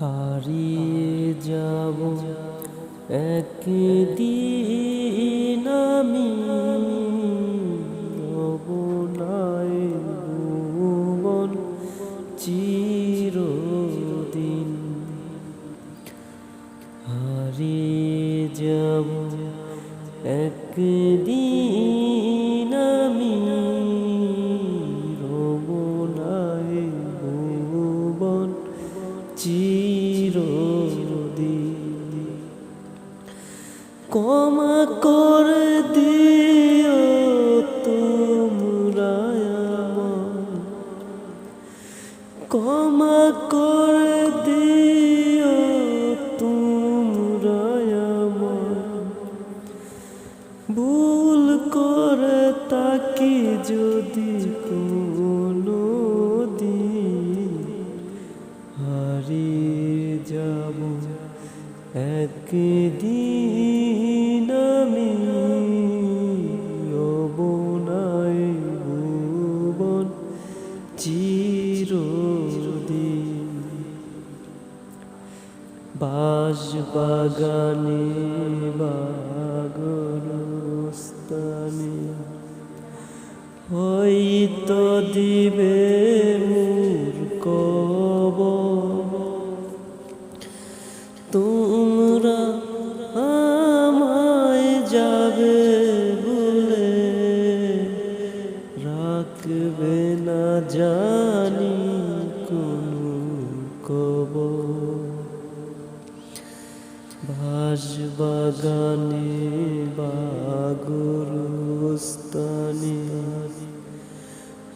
হারিয়ে যাব। একদিন আমি অবনায় ভুবন চিরদিন হারিয়ে যাব। একদিন ক্ষমা করে দিও তোমরা। ক্ষমা করে দিও তোমরা। ভুল করে তাকে যদি কোনো দিন হারিয়ে যাব একদিন বাস বাগানে বাগরস্তানে হয়তো দিবে মূর্খ তোমরা আমায় যাবে বলে রাখবে না জানি কোনো কব বাগানে বাগরস্তানে।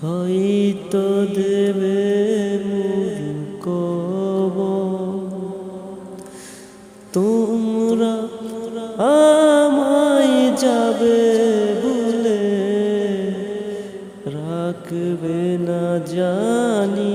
হয়তো দেবে কব তোমরা আমায় যাবে বলে রাখবে না জানি।